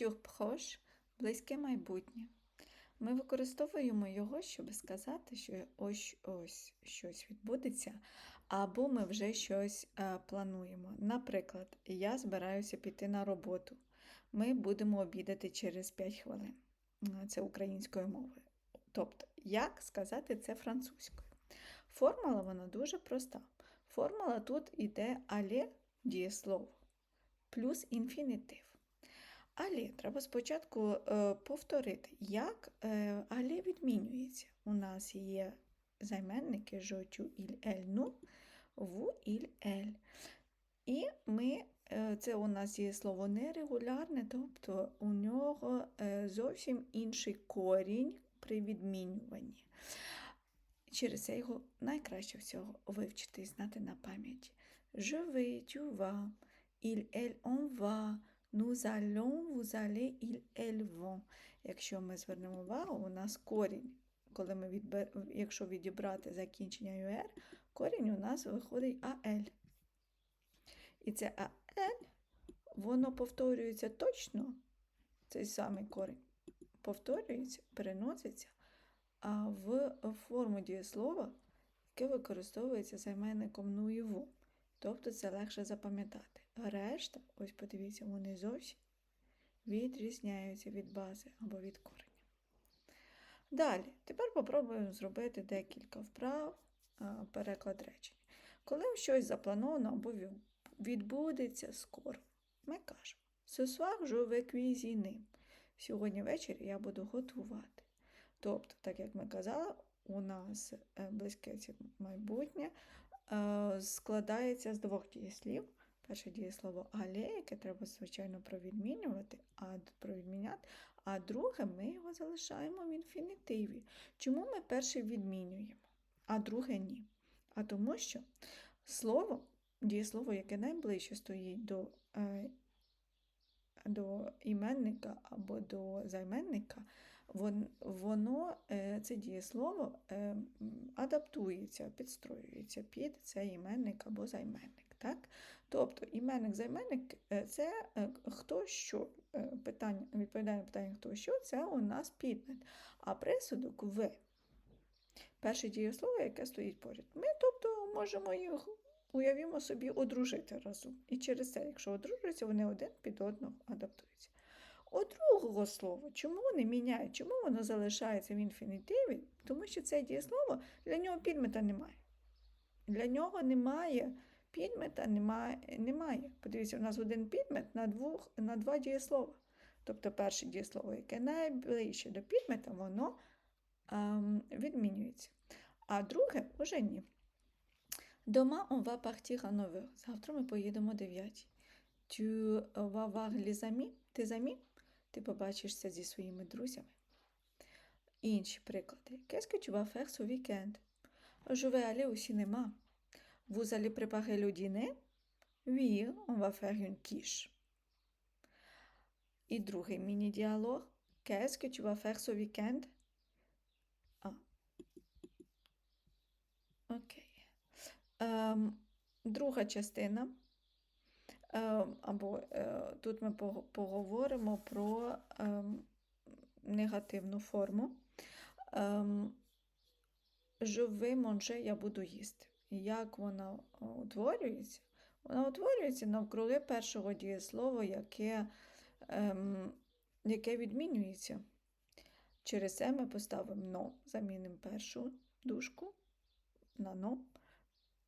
Proche – близьке майбутнє. Ми використовуємо його, щоб сказати, що ось ось щось відбудеться, або ми вже щось е, плануємо. Наприклад, я збираюся піти на роботу. Ми будемо обідати через 5 хвилин. Е, Це українською мовою. Тобто, як сказати це французькою? Формула вона дуже проста. Формула тут іде але дієслово плюс інфінітив. Але треба спочатку е, повторити, як е, але відмінюється. У нас є займенники жочу іль ель ну, іль ель. І ми, е, це у нас є слово нерегулярне, тобто у нього зовсім інший корінь при відмінюванні. Через це його найкраще всього вивчити і знати на пам'яті. Je vais, tu vas, il, elle, nous allons, vous allez, il, elles vont. Якщо ми звернемо увагу, у нас корінь, коли ми відбер... якщо відібрати закінчення UR, корінь у нас виходить AL. І це AL, воно повторюється точно, цей самий корінь повторюється, переноситься в форму дієслова, яке використовується займенником ну і ву. Тобто це легше запам'ятати. Решта, ось подивіться, вони зовсім відрізняються від бази або від кореня. Далі, тепер попробуємо зробити декілька вправ, переклад речення. Коли щось заплановано або відбудеться скоро, ми кажемо Ce soir je vais cuisiner. Сьогодні ввечері я буду готувати. Тобто, так як ми казали, у нас е, близьке майбутнє складається з двох дієслів. Перше дієслово але, яке треба, звичайно, провідмінювати, а провідміняти, а друге ми його залишаємо в інфінітиві. Чому ми перше відмінюємо, а друге ні? А тому що слово, дієслово, яке найближче стоїть до е, до іменника або до займенника, воно, е, це дієслово е, адаптується, підстроюється під цей іменник або займенник. Так? Тобто іменник-займенник е, це хто що. Питання, відповідає на питання хто що, це у нас підмет. А присудок в. Перше дієслово, яке стоїть поряд. Ми, тобто, можемо їх уявімо собі, одружити разом. І через це, якщо одружуються, вони один під одного адаптуються. Другого слова, чому вони міняють? Чому воно залишається в інфінітиві? Тому що це дієслово, для нього підмета немає. Для нього немає підмета, немає. немає. Подивіться, у нас один підмет на, двох, на два дієслова. Тобто перше дієслово, яке найближче до підмета, воно ем, відмінюється. А друге вже ні. Demain, on va partir à 9h. Завтра ми поїдемо о 9. Tu vas voir les? Ти побачишся зі своїми друзями. Інші приклади. Vais aller au préparer le dîner? Oui, on va faire une quiche. І другий faire ce week-end? А. Окей. Ем, друга частина. Ем, або е, тут ми поговоримо про ем, негативну форму. Ем, vais manger, я буду їсти. Як вона е, утворюється? Вона утворюється навкруги першого дієслова, яке, ем, яке відмінюється. Через це ми поставимо но, замінимо першу дужку на но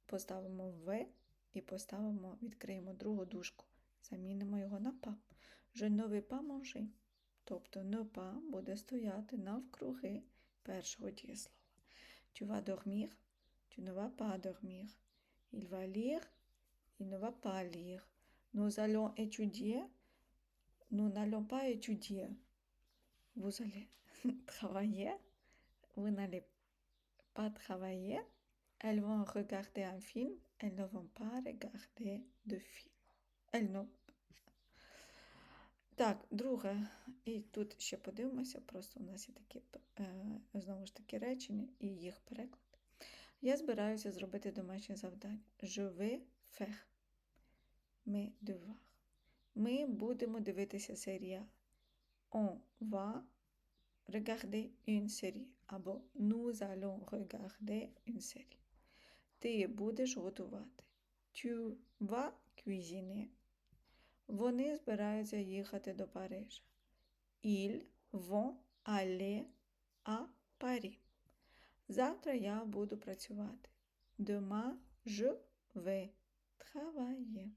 поставимо В і поставимо, відкриємо другу дужку. Замінимо його на па. Je ne vais pas manger. Тобто ne pas буде стояти навкруги першого дієслова. Tu vas dormir. Tu ne dormir. Va pas lire. Nous allons étudier. Nous n'allons pas allez travailler. Vous n'allez pas travailler. Elles vont regarder un film, elles ne vont pas regarder de film. Так, друге, і тут ще подивимося, просто у нас є е, знову ж таки, речення і їх переклад. Я збираюся зробити домашнє завдання. Je vais faire mes devoirs. Ми будемо дивитися серіал. On va regarder une série. Або Nous allons regarder une série. Ти будеш готувати. Tu vas cuisiner. Вони збираються їхати до Парижа. Ils vont aller à Paris. Завтра я буду працювати. Demain, je vais travailler.